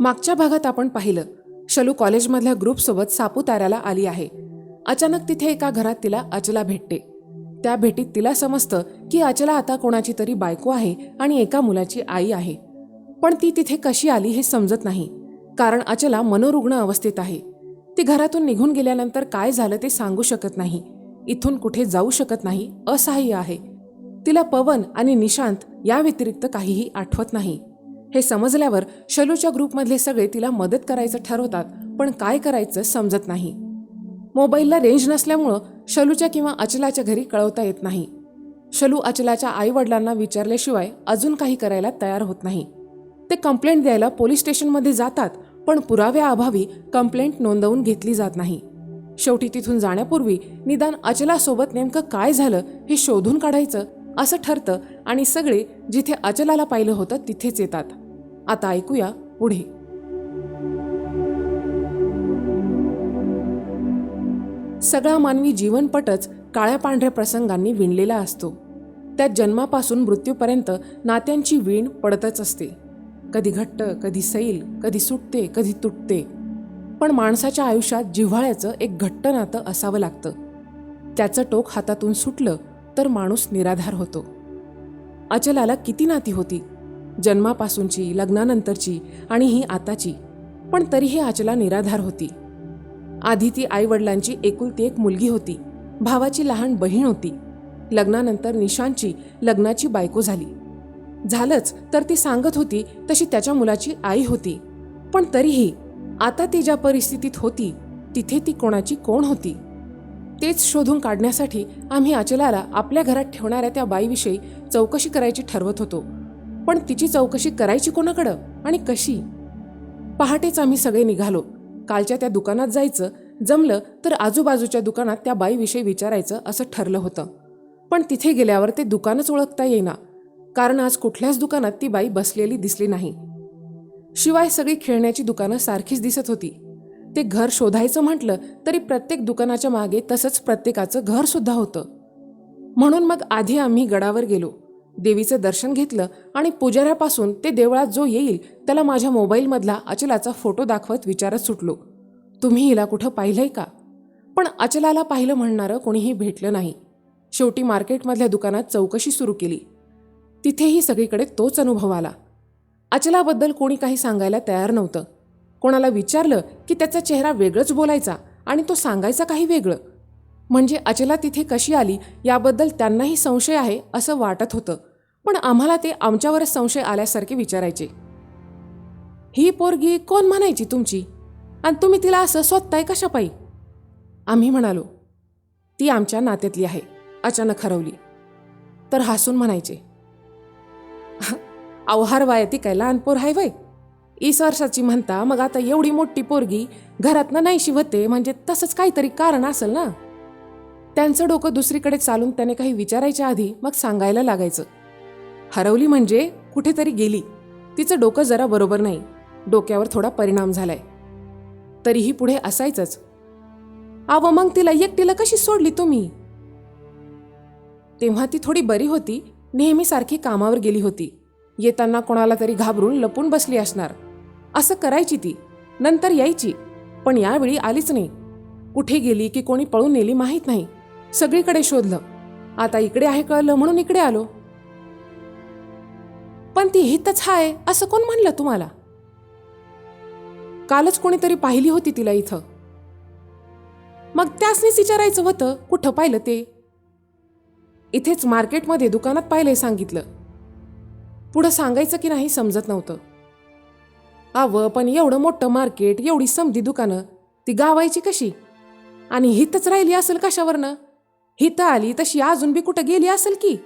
मागच्या भागात आपण पाहिलं शलू कॉलेजमधल्या ग्रुपसोबत सापुताऱ्याला आली आहे. अचानक तिथे एका घरात तिला अचला भेटते. त्या भेटीत तिला समजतं की अचला आता कोणाची तरी बायको आहे आणि एका मुलाची आई आहे. पण ती तिथे कशी आली हे समजत नाही कारण अचला मनोरुग्ण अवस्थेत आहे. ती घरातून निघून गेल्यानंतर काय झालं ते सांगू शकत नाही. इथून कुठे जाऊ शकत नाही असहाय्य आहे. तिला पवन आणि निशांत या व्यतिरिक्त काहीही आठवत नाही. हे समजल्यावर शलूच्या ग्रुपमधले सगळे तिला मदत करायचं ठरवतात पण काय करायचं समजत नाही. मोबाईलला रेंज नसल्यामुळं शलूच्या किंवा अचलाच्या घरी कळवता येत नाही. शलू अचलाच्या आईवडिलांना विचारल्याशिवाय अजून काही करायला तयार होत नाही. ते कंप्लेंट द्यायला पोलीस स्टेशनमध्ये जातात पण पुराव्याअभावी कंप्लेंट नोंदवून घेतली जात नाही. शेवटी तिथून जाण्यापूर्वी निदान अचलासोबत नेमकं काय झालं हे शोधून काढायचं असं ठरतं आणि सगळे जिथे अचलाला पाहिलं होतं तिथेच येतात. आता ऐकूया पुढे. सगळा मानवी जीवनपटच काळ्या पांढऱ्या प्रसंगांनी विणलेला असतो. त्यात जन्मापासून मृत्यूपर्यंत नात्यांची वीण पडतच असते. कधी घट्ट कधी सैल कधी सुटते कधी तुटते. पण माणसाच्या आयुष्यात जिव्हाळ्याचं एक घट्ट नातं असावं लागतं. त्याचं टोक हातातून सुटलं तर माणूस निराधार होतो. अचलाला किती नाती होती? जन्मापासूनची लग्नानंतरची आणि ही आताची. पण तरीही आचला निराधार होती. आधी ती आईवडिलांची एकुलती एक मुलगी होती. भावाची लहान बहीण होती. लग्नानंतर निशांची लग्नाची बायको झाली. झालंच तर ती सांगत होती तशी त्याच्या मुलाची आई होती. पण तरीही आता ती ज्या परिस्थितीत होती तिथे ती कोणाची कोण होती? तेच शोधून काढण्यासाठी आम्ही आचलाला आपल्या घरात ठेवणाऱ्या त्या बाईविषयी चौकशी करायची ठरवत होतो. पण तिची चौकशी करायची कोणाकडं आणि कशी? पहाटेच आम्ही सगळे निघालो. कालच्या त्या दुकानात जायचं जमलं तर आजूबाजूच्या दुकानात त्या बाईविषयी विचारायचं असं ठरलं होतं. पण तिथे गेल्यावर ते दुकानच ओळखता येईना. कारण आज कुठल्याच दुकानात ती बाई बसलेली दिसली नाही. शिवाय सगळी खेळण्याची दुकानं सारखीच दिसत होती. ते घर शोधायचं म्हटलं तरी प्रत्येक दुकानाच्या मागे तसंच प्रत्येकाचं घरसुद्धा होतं. म्हणून मग आधी आम्ही गडावर गेलो. देवीचं दर्शन घेतलं आणि पुजाऱ्यापासून ते देवळात जो येईल त्याला माझ्या मोबाईलमधला अचलाचा फोटो दाखवत विचारत सुटलो. तुम्ही हिला कुठं पाहिलंय का? पण अचलाला पाहिलं म्हणणारं कोणीही भेटलं नाही. शेवटी मार्केटमधल्या दुकानात चौकशी सुरू केली. तिथेही सगळीकडे तोच अनुभव आला. अचलाबद्दल कोणी काही सांगायला तयार नव्हतं. कोणाला विचारलं की त्याचा चेहरा वेगळंच बोलायचा आणि तो सांगायचा काही वेगळं. म्हणजे अचला तिथे कशी आली याबद्दल त्यांनाही संशय आहे असं वाटत होतं. पण आम्हाला ते आमच्यावरच संशय आल्यासारखे विचारायचे. ही पोरगी कोण म्हणायची तुमची? आणि तुम्ही तिला असं स्वतःय कशा आम्ही म्हणालो ती आमच्या नात्यातली आहे अचानक हरवली. तर हसून म्हणायचे अवहार वाय ती काय लहान पोर आहे वय? इस वर्षाची म्हणता मग आता एवढी मोठी पोरगी घरातनं नाही शिवते म्हणजे तसंच काहीतरी कारण असेल ना? त्यांचं डोकं दुसरीकडे चालून त्याने काही विचारायच्या आधी मग सांगायला लागायचं. हरवली म्हणजे कुठेतरी गेली. तिचं डोकं जरा बरोबर नाही. डोक्यावर थोडा परिणाम झालाय. तरीही पुढे असायचंच. आव मग तिला एकटीला कशी सोडली तुम्ही? तेव्हा ती थोडी बरी होती. नेहमीसारखी कामावर गेली होती. येताना कोणाला तरी घाबरून लपून बसली असणार. असं करायची ती. नंतर यायची. पण यावेळी आलीच नाही. कुठे गेली की कोणी पळून नेली माहीत नाही. सगळीकडे शोधलं. आता इकडे आहे कळलं म्हणून इकडे आलो. पण ती हितच हाय असं कोण म्हणलं तुम्हाला? कालच कोणीतरी पाहिली होती तिला इथं. मग त्यासनीच विचारायचं होतं कुठं पाहिलं ते? इथेच मार्केटमध्ये दुकानात पाहिलंय सांगितलं. पुढं सांगायचं की नाही समजत नव्हतं. अव पण एवढं मोठं मार्केट एवढी समधी दुकानं ती गावायची कशी? आणि हितच राहिली असेल कशावरनं? हित आली तशी अजून बी कुठं गेली असेल की?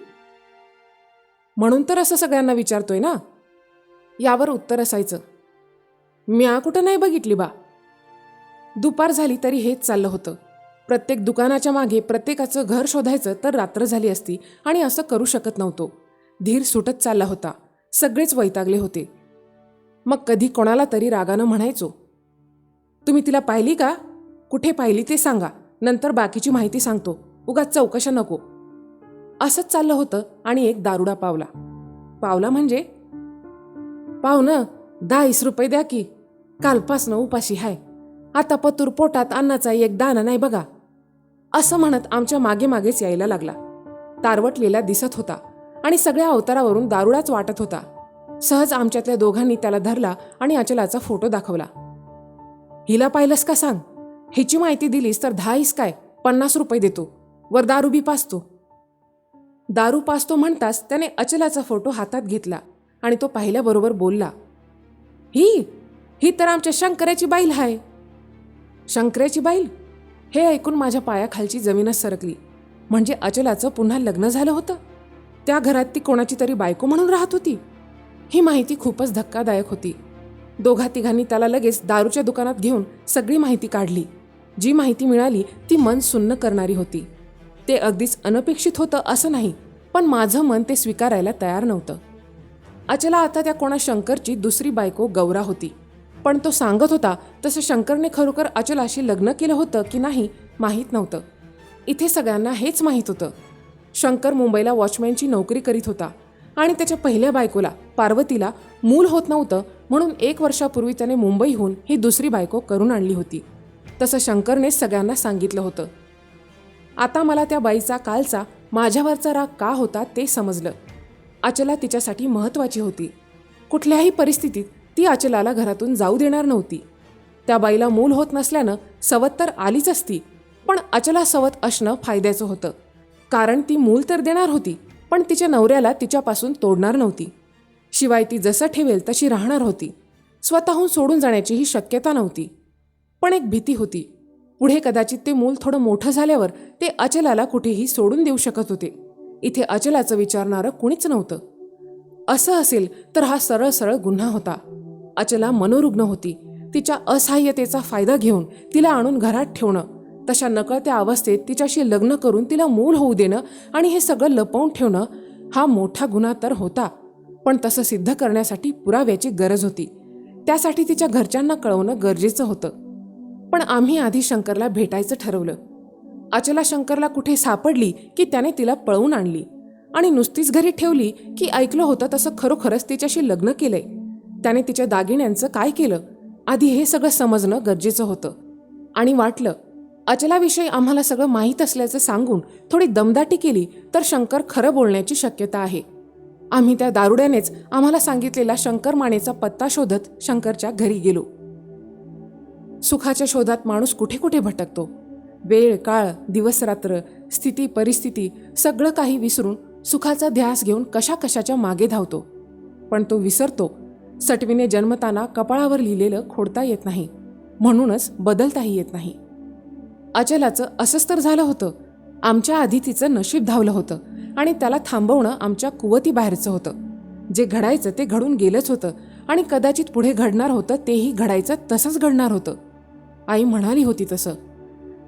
म्हणून तर असं सगळ्यांना विचारतोय ना? यावर उत्तर असायचं. म्या कुठं नाही बघितली बा. दुपार झाली तरी हेच चाललं होतं. प्रत्येक दुकानाच्या मागे प्रत्येकाचं घर शोधायचं तर रात्र झाली असती आणि असं करू शकत नव्हतो. धीर सुटत चालला होता. सगळेच वैतागले होते. मग कधी कोणाला तरी रागानं म्हणायचो तुम्ही तिला पाहिली का? कुठे पाहिली ते सांगा. नंतर बाकीची माहिती सांगतो. उगाच चौकशा नको. असंच चाललं होतं आणि एक दारुडा पावला. पावला म्हणजे? पाहुणं दहावीस रुपये द्या की. कालपासनं उपाशी हाय. आता पतूर पोटात अन्नाचा एक दाना नाही बघा. असं म्हणत आमच्या मागे मागेच यायला लागला. तारवटलेला दिसत होता आणि सगळ्या अवतारावरून दारुडाच वाटत होता. सहज आमच्यातल्या दोघांनी त्याला धरला आणि अचलाचा फोटो दाखवला. हिला पाहिलंस का सांग? हिची माहिती दिलीस तर दहाईस काय? पन्नास रुपये देतो. वर दारू बी पाचतो. दारू पाचतो म्हणताच त्याने अचलाचा फोटो हातात घेतला आणि तो पाहिल्याबरोबर बोलला ही ही तर आमच्या शंकराची बाईल आहे शंकराची बाईल हे ऐकून माझ्या पायाखालची जमीनच सरकली. म्हणजे अचलाचं पुन्हा लग्न झालं होतं? त्या घरात ती कोणाची तरी बायको म्हणून राहत होती? ही माहिती खूपच धक्कादायक होती. दोघा तिघांनी त्याला लगेच दारूच्या दुकानात घेऊन सगळी माहिती काढली. जी माहिती मिळाली ती मन सुन्न करणारी होती. ते अगदीच अनपेक्षित होतं असं नाही पण माझं मन ते स्वीकारायला तयार नव्हतं. अचला आता त्या कोणा शंकरची दुसरी बायको गौरा होती. पण तो सांगत होता तसं शंकरने खरोखर अचलाशी लग्न केलं होतं की नाही माहीत नव्हतं. इथे सगळ्यांना हेच माहीत होतं. शंकर मुंबईला वॉचमॅनची नोकरी करीत होता आणि त्याच्या पहिल्या बायकोला पार्वतीला मूल होत नव्हतं म्हणून एक वर्षापूर्वी त्याने मुंबईहून ही दुसरी बायको करून आणली होती. तसं शंकरने सगळ्यांना सांगितलं होतं. आता मला त्या बाईचा कालचा माझ्यावरचा राग का होता ते समजलं. अचला तिच्यासाठी महत्त्वाची होती. कुठल्याही परिस्थितीत ती अचलाला घरातून जाऊ देणार नव्हती. त्या बाईला मूल होत नसल्यानं सवत तर आलीच असती पण अचला सवत असणं फायद्याचं होतं. कारण ती मूल तर देणार होती पण तिच्या नवऱ्याला तिच्यापासून तोडणार नव्हती. शिवाय ती जसं ठेवेल तशी राहणार होती. स्वतःहून सोडून जाण्याचीही शक्यता नव्हती. पण एक भीती होती. पुढे कदाचित ते मूल थोडं मोठं झाल्यावर ते अचलाला कुठेही सोडून देऊ शकत होते. इथे अचलाचं विचारणारं कुणीच नव्हतं. असं असेल तर हा सरळ सरळ गुन्हा होता. अचला मनोरुग्ण होती. तिच्या असहाय्यतेचा फायदा घेऊन तिला आणून घरात ठेवणं तशा नकळत्या अवस्थेत तिच्याशी लग्न करून तिला मूल होऊ देणं आणि हे सगळं लपवून ठेवणं हा मोठा गुन्हा तर होता पण तसं सिद्ध करण्यासाठी पुराव्याची गरज होती. त्यासाठी तिच्या घरच्यांना कळवणं गरजेचं होतं. पण आम्ही आधी शंकरला भेटायचं ठरवलं. अचला शंकरला कुठे सापडली की त्याने तिला पळवून आणली. आणि नुसतीच घरी ठेवली की ऐकलं होतं तसं खरोखरच तिच्याशी लग्न केलंय. त्याने तिच्या दागिन्यांचं काय केलं? आधी हे सगळं समजणं गरजेचं होतं. आणि वाटलं अचलाविषयी आम्हाला सगळं माहीत असल्याचं सांगून थोडी दमदाटी केली तर शंकर खरं बोलण्याची शक्यता आहे. आम्ही त्या दारुड्यानेच आम्हाला सांगितलेला शंकर मानेचा पत्ता शोधत शंकरच्या घरी गेलो. सुखाच्या शोधात माणूस कुठे कुठे भटकतो? वेळ काळ दिवसरात्र स्थिती परिस्थिती सगळं काही विसरून सुखाचा ध्यास घेऊन कशा कशाच्या मागे धावतो. पण तो विसरतो. सटवीने जन्मताना कपाळावर लिहिलेलं खोडता येत नाही. म्हणूनच बदलताही येत नाही. अचलाचं असंच तर झालं होतं. आमच्या आधी तिचं नशीब धावलं होतं आणि त्याला थांबवणं आमच्या कुवतीबाहेरचं होतं. जे घडायचं ते घडून गेलंच होतं आणि कदाचित पुढे घडणार होतं तेही घडायचं तसंच घडणार होतं. आई म्हणाली होती तसं.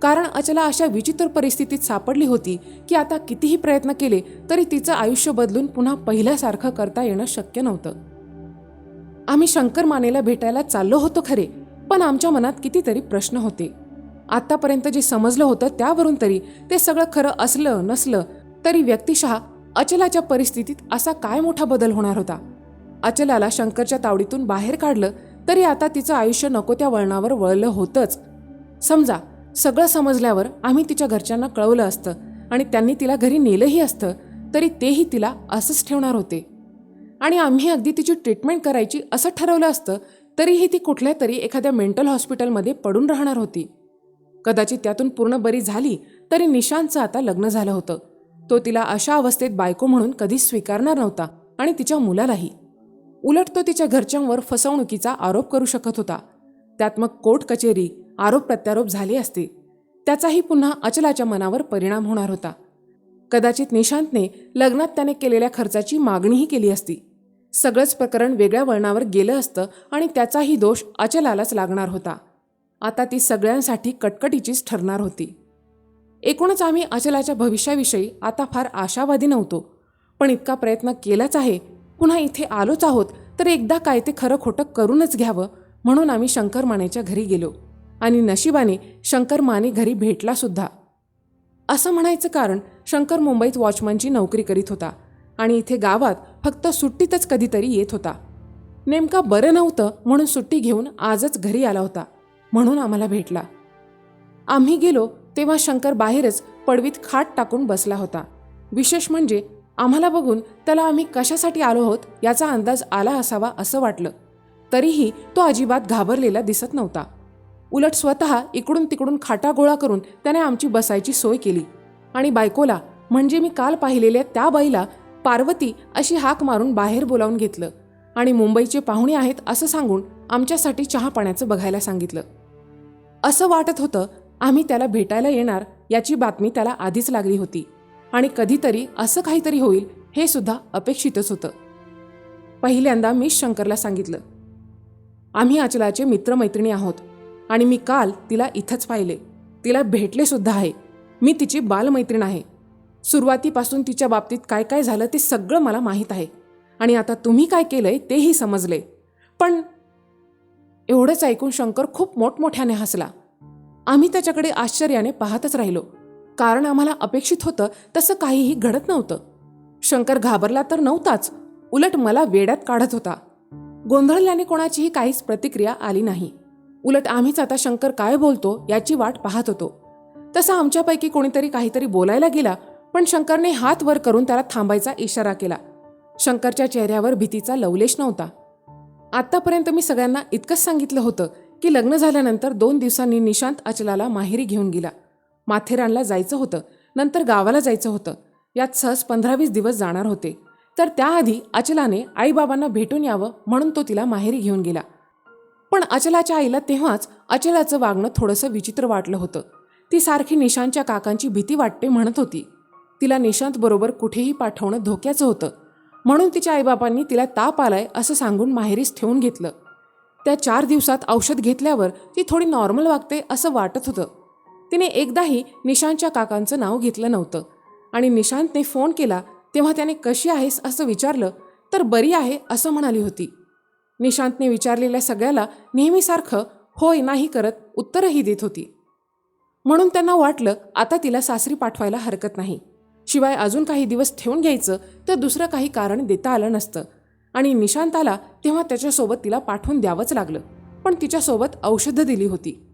कारण अचला अशा विचित्र परिस्थितीत सापडली होती की आता कितीही प्रयत्न केले तरी तिचं आयुष्य बदलून पुन्हा पहिल्यासारखं करता येणं शक्य नव्हतं. आम्ही शंकर मानेला भेटायला चाललो होतो खरे पण आमच्या मनात कितीतरी प्रश्न होते. आत्तापर्यंत जे समजलं होतं त्यावरून तरी ते सगळं खरं असलं नसलं तरी व्यक्तिशः अचलाच्या परिस्थितीत असा काय मोठा बदल होणार होता? अचलाला शंकरच्या तावडीतून बाहेर काढलं तरी आता तिचं आयुष्य नको त्या वळणावर वळलं होतंच. समजा सगळं समजल्यावर आम्ही तिच्या घरच्यांना कळवलं असतं आणि त्यांनी तिला घरी नेलंही असतं तरी तेही तिला असंच ठेवणार होते. आणि आम्ही अगदी तिची ट्रीटमेंट करायची असं ठरवलं असतं तरीही ती कुठल्या तरी एखाद्या मेंटल हॉस्पिटलमध्ये पडून राहणार होती. कदाचित त्यातून पूर्ण बरी झाली तरी निशांतचं आता लग्न झालं होतं. तो तिला अशा अवस्थेत बायको म्हणून कधीच स्वीकारणार नव्हता आणि तिच्या मुलालाही. उलट तो तिच्या घरच्यांवर फसवणुकीचा आरोप करू शकत होता. त्यात मग कोर्ट कचेरी आरोप प्रत्यारोप झाले असते. त्याचाही पुन्हा अचलाच्या मनावर परिणाम होणार होता. कदाचित निशांतने लग्नात त्याने केलेल्या खर्चाची मागणीही केली असती. सगळंच प्रकरण वेगळ्या वळणावर गेलं असतं आणि त्याचाही दोष अचलालाच लागणार होता. आता ती सगळ्यांसाठी कटकटीचीच ठरणार होती. एकूणच आम्ही अचलाच्या भविष्याविषयी आता फार आशावादी नव्हतो. पण इतका प्रयत्न केलाच आहे पुन्हा इथे आलोच आहोत तर एकदा काय ते खरं खोटं करूनच घ्यावं म्हणून आम्ही शंकर मानेच्या घरी गेलो. आणि नशिबाने शंकर माने घरी भेटला सुद्धा. असं म्हणायचं कारण शंकर मुंबईत वॉचमनची नोकरी करीत होता आणि इथे गावात फक्त सुट्टीतच कधीतरी येत होता. नेमका बरं नव्हतं म्हणून सुट्टी घेऊन आजच घरी आला होता म्हणून आम्हाला भेटला. आम्ही गेलो तेव्हा शंकर बाहेरच पडवीत खाट टाकून बसला होता. विशेष म्हणजे आम्हाला बघून त्याला आम्ही कशासाठी आलो आहोत याचा अंदाज आला असावा असं वाटलं. तरीही तो अजिबात घाबरलेला दिसत नव्हता. उलट स्वतः इकडून तिकडून खाटा गोळा करून त्याने आमची बसायची सोय केली. आणि बायकोला म्हणजे मी काल पाहिलेल्या त्या बाईला पार्वती अशी हाक मारून बाहेर बोलावून घेतलं. आणि मुंबईचे पाहुणे आहेत असं सांगून आमच्यासाठी चहा पाण्याचं बघायला सांगितलं. असं वाटत होतं आम्ही त्याला भेटायला येणार याची बातमी त्याला आधीच लागली होती. आणि कधीतरी असं काहीतरी होईल हे सुद्धा अपेक्षितच होतं. पहिल्यांदा मी शंकरला सांगितलं आम्ही अचलाचे मित्रमैत्रिणी आहोत आणि मी काल तिला इथंच पाहिले. तिला भेटले सुद्धा आहे. मी तिची बालमैत्रीण आहे. सुरुवातीपासून तिच्या बाबतीत काय काय झालं ते सगळं मला माहीत आहे. आणि आता तुम्ही काय केलंय तेही समजले. पण एवढंच ऐकून शंकर खूप मोठमोठ्याने हसला. आम्ही त्याच्याकडे आश्चर्याने पाहतच राहिलो. कारण आम्हाला अपेक्षित होतं तसं काहीही घडत नव्हतं. शंकर घाबरला तर नव्हताच. उलट मला वेड्यात काढत होता. गोंधळल्याने कोणाचीही काहीच प्रतिक्रिया आली नाही. उलट आम्हीच आता शंकर काय बोलतो याची वाट पाहत होतो. तसं आमच्यापैकी कोणीतरी काहीतरी बोलायला गेला पण शंकरने हात वर करून त्याला थांबायचा इशारा केला. शंकरच्या चेहऱ्यावर भीतीचा लवलेश नव्हता. आत्तापर्यंत मी सगळ्यांना इतकंच सांगितलं होतं की लग्न झाल्यानंतर दोन दिवसांनी निशांत अचलाला माहेरी घेऊन गेला. माथेरानला जायचं होतं. नंतर गावाला जायचं होतं. यात सहज पंधरा वीस दिवस जाणार होते. तर त्याआधी अचलाने आईबाबांना भेटून यावं म्हणून तो तिला माहेरी घेऊन गेला. पण अचलाच्या आईला तेव्हाच अचलाचं वागणं थोडंसं विचित्र वाटलं होतं. ती सारखी निशांतच्या काकांची भीती वाटते म्हणत होती. तिला निशांत बरोबर कुठेही पाठवणं धोक्याचं होतं. म्हणून तिच्या आईबाबांनी तिला ताप आलाय असं सांगून माहेरीस ठेवून घेतलं. त्या चार दिवसात औषध घेतल्यावर ती थोडी नॉर्मल वागते असं वाटत होतं. तिने एकदाही निशांतच्या काकांचं नाव घेतलं नव्हतं. आणि निशांतने फोन केला तेव्हा त्याने कशी आहेस असं विचारलं तर बरी आहे असं म्हणाली होती. निशांतने विचारलेल्या सगळ्याला नेहमीसारखं होय नाही करत उत्तरही देत होती. म्हणून त्यांना वाटलं आता तिला सासरी पाठवायला हरकत नाही. शिवाय अजून काही दिवस ठेवून घ्यायचं तर दुसरं काही कारण देता आलं नसतं. आणि निशांत आला तेव्हा त्याच्यासोबत तिला पाठवून द्यावंच लागलं. पण तिच्यासोबत औषधं दिली होती.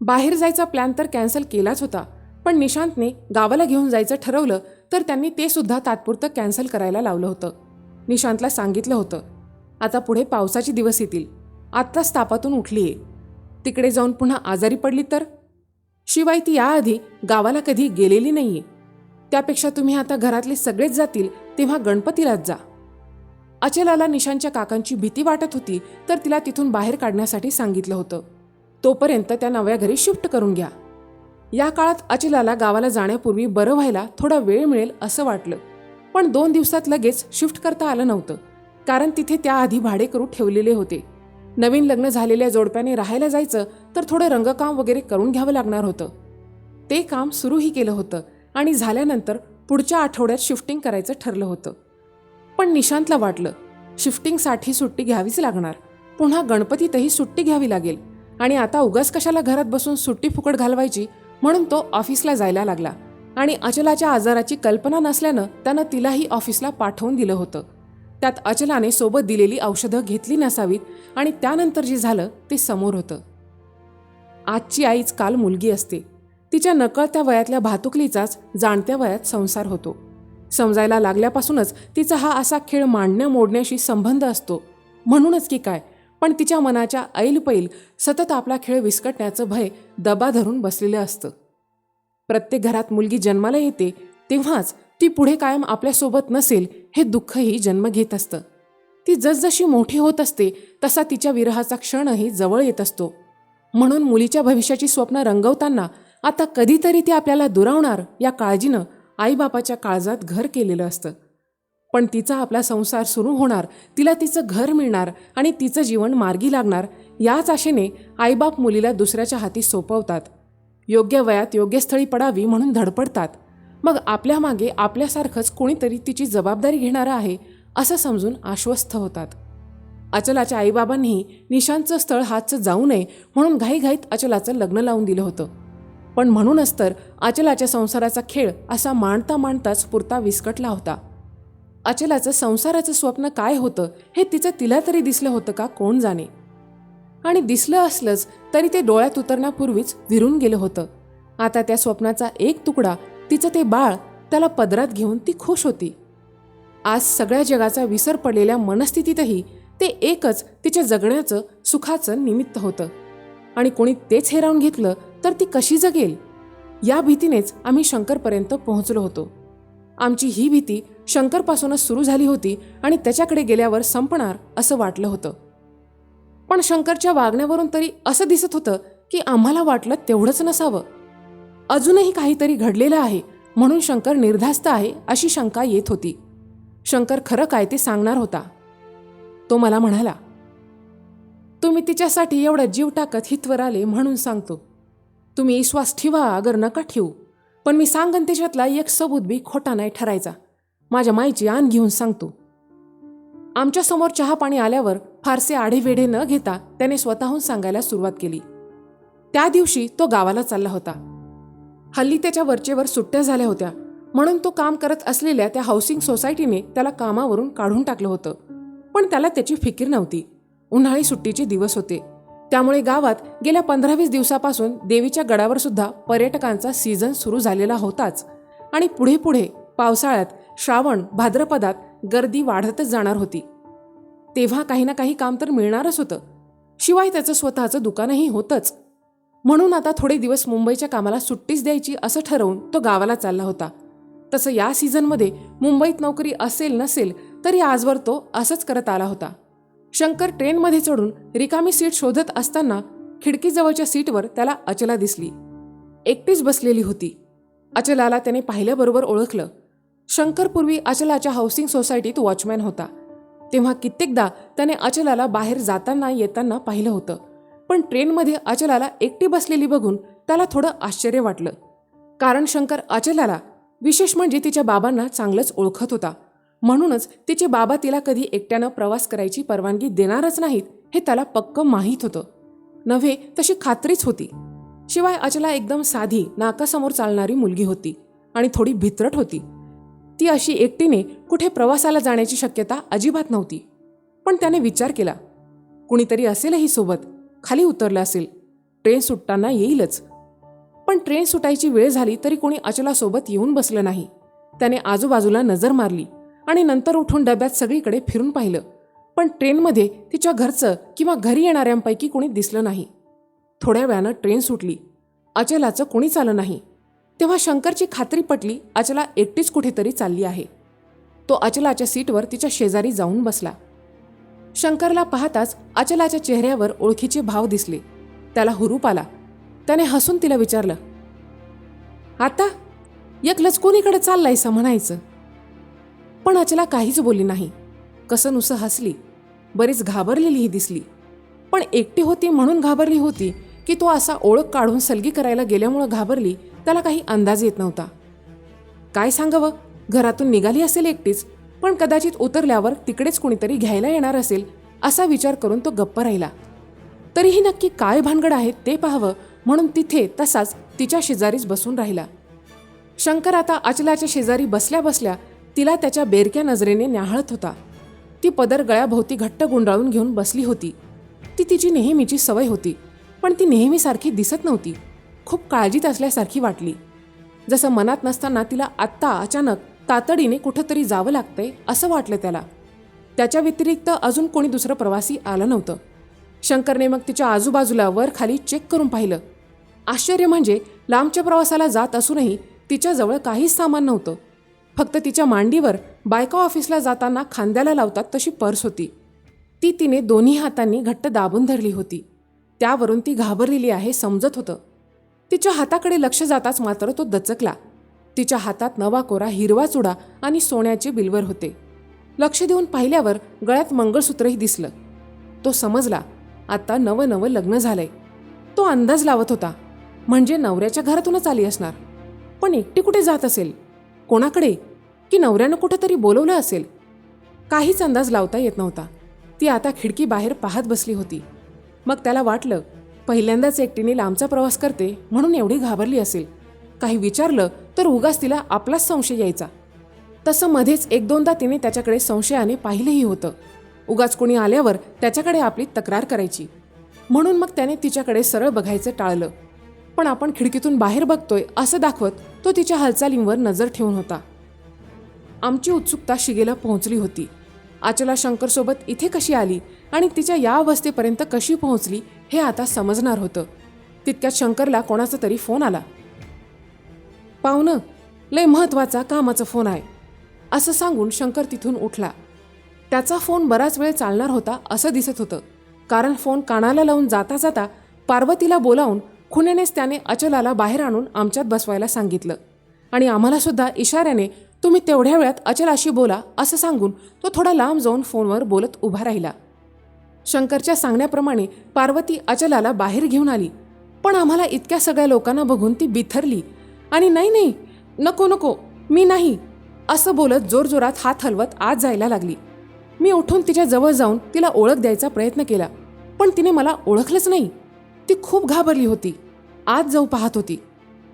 बाहेर जायचा प्लॅन तर कॅन्सल केलाच होता. पण निशांतने गावाला घेऊन जायचं ठरवलं तर त्यांनी ते सुद्धा तात्पुरतं कॅन्सल करायला लावलं होतं. निशांतला सांगितलं होतं आता पुढे पावसाचे दिवस येतील. आत्ताच तापातून उठली आहे तिकडे जाऊन पुन्हा आजारी पडली तर? शिवाय ती याआधी गावाला कधी गेलेली नाहीये. त्यापेक्षा तुम्ही आता घरातले सगळेच जातील तेव्हा गणपतीलाच जा. अचलाला निशांच्या काकांची भीती वाटत होती तर तिला तिथून बाहेर काढण्यासाठी सांगितलं होतं. तोपर्यंत त्या नव्या घरी शिफ्ट करून घ्या. या काळात अचलाला गावाला जाण्यापूर्वी बरं व्हायला थोडा वेळ मिळेल असं वाटलं. पण दोन दिवसात लगेच शिफ्ट करता आलं नव्हतं. कारण तिथे त्याआधी भाडेकरू ठेवलेले होते. नवीन लग्न झालेल्या जोडप्याने राहायला जायचं तर थोडं रंगकाम वगैरे करून घ्यावं लागणार होतं. ते काम सुरूही केलं होतं आणि झाल्यानंतर पुढच्या आठवड्यात शिफ्टिंग करायचं ठरलं होतं. पण निशांतला वाटलं शिफ्टिंगसाठी सुट्टी घ्यावीच लागणार. पुन्हा गणपतीतही सुट्टी घ्यावी लागेल. आणि आता उगाच कशाला घरात बसून सुट्टी फुकट घालवायची म्हणून तो ऑफिसला जायला लागला. आणि अचलाच्या आजाराची कल्पना नसल्यानं त्यानं तिलाही ऑफिसला पाठवून दिलं होतं. त्यात अचलाने सोबत दिलेली औषधं घेतली नसावीत आणि त्यानंतर जे झालं ते समोर होतं. आजची आईच काल मुलगी असते. तिच्या नकळत्या वयातल्या भातुकलीचाच जाणत्या वयात संसार होतो. समजायला लागल्यापासूनच तिचा हा असा खेळ मांडण्या मोडण्याशी संबंध असतो. म्हणूनच की काय? पण तिच्या मनाच्या ऐलपैल सतत आपला खेळ विस्कटण्याचं भय दबा धरून बसलेलं असतं. प्रत्येक घरात मुलगी जन्माला येते तेव्हाच ती पुढे कायम आपल्यासोबत नसेल हे दुःखही जन्म घेत असतं. ती जसजशी मोठी होत असते तसा तिच्या विरहाचा क्षणही जवळ येत असतो. म्हणून मुलीच्या भविष्याची स्वप्न रंगवताना आता कधीतरी ती आपल्याला दुरावणार या काळजीनं आईबापाच्या काळजात घर केलेलं असतं. पण तिचा आपला संसार सुरू होणार तिला तिचं घर मिळणार आणि तिचं जीवन मार्गी लागणार याच आशेने आईबाप मुलीला दुसऱ्याच्या हाती सोपवतात. योग्य वयात योग्य स्थळी पडावी म्हणून धडपडतात. मग आपल्या मागे आपल्यासारखंच कोणीतरी तिची जबाबदारी घेणारं आहे असं समजून आश्वस्त होतात. अचलाच्या आईबाबांनीही निशांतचं स्थळ हातचं जाऊ नये म्हणून घाईघाईत अचलाचं लग्न लावून दिलं होतं. पण म्हणूनच तर अचलाच्या संसाराचा खेळ असा मांडता मांडताच पुरता विस्कटला होता. अचलाचं संसाराचं स्वप्न काय होतं हे तिचं तिला तरी दिसलं होतं का कोण जाणे? आणि दिसलं असलंच तरी ते डोळ्यात उतरण्यापूर्वीच विरून गेलं होतं. आता त्या स्वप्नाचा एक तुकडा तिचं ते बाळ त्याला पदरात घेऊन ती खुश होती. आज सगळ्या जगाचा विसर पडलेल्या मनस्थितीतही ते एकच तिच्या जगण्याचं सुखाचं निमित्त होतं. आणि कोणी तेच हेरावून घेतलं तर ती कशी जगेल? या भीतीनेच आम्ही शंकरपर्यंत पोहोचलो होतो. आमची ही भीती शंकरपासूनच सुरू झाली होती आणि त्याच्याकडे गेल्यावर संपणार असं वाटलं होतं. पण शंकरच्या वागण्यावरून तरी असं दिसत होतं की आम्हाला वाटलं तेवढंच नसावं. अजूनही काहीतरी घडलेलं आहे म्हणून शंकर निर्धास्त आहे अशी शंका येत होती. शंकर खरं काय ते सांगणार होता. तो मला म्हणाला तुम्ही तिच्यासाठी एवढा जीव टाकत हितवर आले म्हणून सांगतो. तुम्ही विश्वास ठेवा अगर नका ठेवू. पण मी सांगन त्याच्यातला एक सबूत बी खोटा नाही ठरायचा. माझ्या माईची आण घेऊन सांगतो. आमच्यासमोर चहा पाणी आल्यावर फारसे आढेवेढे न घेता त्याने स्वतःहून सांगायला सुरुवात केली. त्या दिवशी तो गावाला चालला होता. हल्ली त्याच्या वरचेवर सुट्ट्या झाल्या होत्या. म्हणून तो काम करत असलेल्या त्या हाऊसिंग सोसायटीने त्याला कामावरून काढून टाकलं होतं. पण त्याला त्याची फिकीर नव्हती. उन्हाळी सुट्टीचे दिवस होते. त्यामुळे गावात गेल्या पंधरा वीस दिवसापासून देवीच्या गडावर सुद्धा पर्यटकांचा सीझन सुरू झालेला होताच. आणि पुढे पुढे पावसाळ्यात श्रावण भाद्रपदात गर्दी वाढतच जाणार होती. तेव्हा काही ना काही काम तर मिळणारच होतं. शिवाय त्याचं स्वतःचं दुकानही होतंच. म्हणून आता थोडे दिवस मुंबईच्या कामाला सुट्टीच द्यायची असं ठरवून तो गावाला चालला होता. तसं या सीझनमध्ये मुंबईत नोकरी असेल नसेल तरी आजवर तो असंच करत आला होता. शंकर ट्रेनमध्ये चढून रिकामी सीट शोधत असताना खिडकीजवळच्या सीटवर त्याला अचला दिसली. एकटीच बसलेली होती. अचलाला त्याने पाहिल्याबरोबर ओळखलं. शंकर पूर्वी अचलाच्या हाऊसिंग सोसायटीत वॉचमॅन होता. तेव्हा कित्येकदा त्याने अचलाला बाहेर जाताना येताना पाहिलं होतं. पण ट्रेनमध्ये अचलाला एकटी बसलेली बघून त्याला थोडं आश्चर्य वाटलं. कारण शंकर अचलाला विशेष म्हणजे तिच्या बाबांना चांगलंच ओळखत होता. म्हणूनच तिचे बाबा तिला कधी एकट्यानं प्रवास करायची परवानगी देणारच नाहीत हे त्याला पक्क माहीत होतं. नव्हे तशी खात्रीच होती. शिवाय अचला एकदम साधी नाकासमोर चालणारी मुलगी होती आणि थोडी भित्रट होती. ती अशी एकटीने कुठे प्रवासाला जाण्याची शक्यता अजिबात नव्हती. पण त्याने विचार केला कुणीतरी असेलही सोबत खाली उतरलं असेल ट्रेन सुटताना येईलच. पण ट्रेन सुटायची वेळ झाली तरी कोणी अचलासोबत येऊन बसलं नाही. त्याने आजूबाजूला नजर मारली. आणि नंतर उठून डब्यात सगळीकडे फिरून पाहिलं. पण ट्रेनमध्ये तिच्या घरचं किंवा घरी येणाऱ्यांपैकी कोणी दिसलं नाही. थोड्या वेळानं ट्रेन सुटली. अचलाचं कोणीच आलं नाही. तेव्हा शंकरची खात्री पटली अचला एकटीच कुठेतरी चालली आहे. तो अचलाच्या सीटवर तिच्या शेजारी जाऊन बसला. शंकरला पाहताच अचलाच्या चेहऱ्यावर ओळखीचे भाव दिसले. त्याला हुरूप आला. त्याने हसून तिला विचारलं आता एकलंच कोणीकडे चाललायस म्हणायचं? पण अचला काहीच बोली नाही. कसं नुसं हसली. बरीच घाबरलेलीही दिसली. पण एकटी होती म्हणून घाबरली होती की तो असा ओळख काढून सलगी करायला गेल्यामुळं घाबरली त्याला काही अंदाज येत नव्हता. काय सांगावं? घरातून निघाली असेल एकटीच पण कदाचित उतरल्यावर तिकडेच कोणीतरी घ्यायला येणार असेल असा विचार करून तो गप्प राहिला. तरीही नक्की काय भानगड आहे ते पाहावं म्हणून तिथे तसाच तिच्या शेजारीच बसून राहिला. शंकर आता अचलाच्या शेजारी बसल्या बसल्या तिला त्याच्या बेरक्या नजरेने न्याहाळत होता. ती पदर गळ्याभोवती घट्ट गुंडाळून घेऊन बसली होती. ती तिची नेहमीची सवय होती पण ती नेहमीसारखी दिसत नव्हती. खूप काळजीत असल्यासारखी वाटली. जसं मनात नसताना तिला आत्ता अचानक तातडीने कुठंतरी जावं लागतंय असं वाटलं त्याला. त्याच्या व्यतिरिक्त अजून कोणी दुसरं प्रवासी आलं नव्हतं. शंकरने मग तिच्या आजूबाजूला वर खाली चेक करून पाहिलं. आश्चर्य म्हणजे लांबच्या प्रवासाला जात असूनही तिच्याजवळ काहीच सामान नव्हतं. फक्त तिच्या मांडीवर बायका ऑफिसला जाताना खांद्याला लावतात तशी पर्स होती. ती तिने दोन्ही हातांनी घट्ट दाबून धरली होती. त्यावरून ती घाबरलेली आहे समजत होतं. तिच्या हाताकडे लक्ष जाताच मात्र तो दचकला. तिच्या हातात नवा कोरा हिरवा चुडा आणि सोन्याचे बिलवर होते. लक्ष देऊन पाहिल्यावर गळ्यात मंगळसूत्रही दिसलं. तो समजला आता नवं नवं लग्न झालंय. तो अंदाज लावत होता म्हणजे नवऱ्याच्या घरातूनच आली असणार. पण एकटी कुठे जात असेल? कोणाकडे? की नवऱ्यानं कुठंतरी बोलवलं असेल? काहीच अंदाज लावता येत नव्हता. ती आता खिडकी बाहेर पाहत बसली होती. मग त्याला वाटलं पहिल्यांदाच एकटीने लांबचा प्रवास करते म्हणून एवढी घाबरली असेल. काही विचारलं तर उगाच तिला आपलाच संशय यायचा. तसं मध्येच एक दोनदा तिने त्याच्याकडे संशयाने पाहिलंही होतं. उगाच कोणी आल्यावर त्याच्याकडे आपली तक्रार करायची. म्हणून मग त्याने तिच्याकडे सरळ बघायचं टाळलं. पण आपण खिडकीतून बाहेर बघतोय असं दाखवत तो तिच्या हालचालींवर नजर ठेवून होता. आमची उत्सुकता शिगेला पोहोचली होती. आचला शंकरसोबत इथे कशी आली आणि तिच्या या अवस्थेपर्यंत कशी पोहोचली हे आता समजणार होतं. तितक्यात शंकरला कोणाचा तरी फोन आला. पाहुणं लय महत्त्वाचा कामाचा फोन आहे असं सांगून शंकर तिथून उठला. त्याचा फोन बराच वेळ चालणार होता असं दिसत होतं. कारण फोन कानाला लावून जाता जाता पार्वतीला बोलावून खुनेनेच त्याने अचलाला बाहेर आणून आमच्यात बसवायला सांगितलं. आणि आम्हालासुद्धा इशाऱ्याने तुम्ही तेवढ्या वेळात अचलाशी बोला असं सांगून तो थोडा लांब जाऊन फोनवर बोलत उभा राहिला. शंकरच्या सांगण्याप्रमाणे पार्वती अचलाला बाहेर घेऊन आली. पण आम्हाला इतक्या सगळ्या लोकांना बघून ती बिथरली. आणि नाही नाही नको नको मी नाही असं बोलत जोरजोरात हात हलवत आत जायला लागली. मी उठून तिच्या जवळ जाऊन तिला ओळख द्यायचा प्रयत्न केला. पण तिने मला ओळखलंच नाही. ती खूप घाबरली होती. आत जाऊ पाहत होती.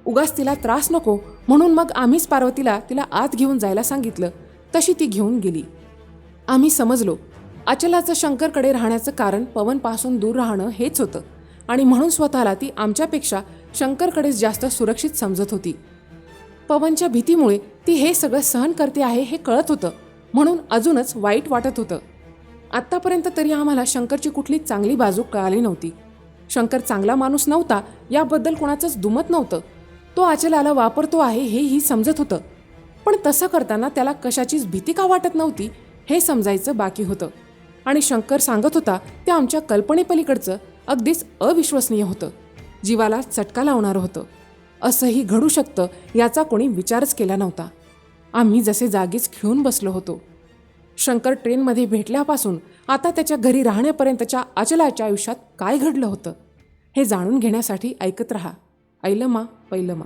उगाच तिला त्रास नको म्हणून मग आम्हीच पार्वतीला तिला आत घेऊन जायला सांगितलं. तशी ती घेऊन गेली. आम्ही समजलो. अचलाचं शंकरकडे राहण्याचं कारण पवनपासून दूर राहणं हेच होतं. आणि म्हणून स्वतःला ती आमच्यापेक्षा शंकरकडेच जास्त सुरक्षित समजत होती. पवनच्या भीतीमुळे ती हे सगळं सहन करते आहे हे कळत होतं. म्हणून अजूनच वाईट वाटत होतं. आत्तापर्यंत तरी आम्हाला शंकरची कुठली चांगली बाजू कळाली नव्हती. शंकर चांगला माणूस नव्हता याबद्दल कोणाचंच दुमत नव्हतं. तो आचलाला वापरतो आहे हेही समजत होतं. पण तसं करताना त्याला कशाचीच भीती का वाटत नव्हती हे समजायचं बाकी होतं. आणि शंकर सांगत होता ते आमच्या कल्पनेपलीकडचं अगदीच अविश्वसनीय होतं. जीवाला चटका लावणारं होतं. असंही घडू शकतं याचा कोणी विचारच केला नव्हता. आम्ही जसे जागीच खिळून बसलो होतो. शंकर ट्रेनमध्ये भेटल्यापासून आता त्याच्या घरी राहण्यापर्यंतच्या अचलाच्या आयुष्यात काय घडलं होतं हे जाणून घेण्यासाठी ऐकत रहा. ऐलमा पैलमा.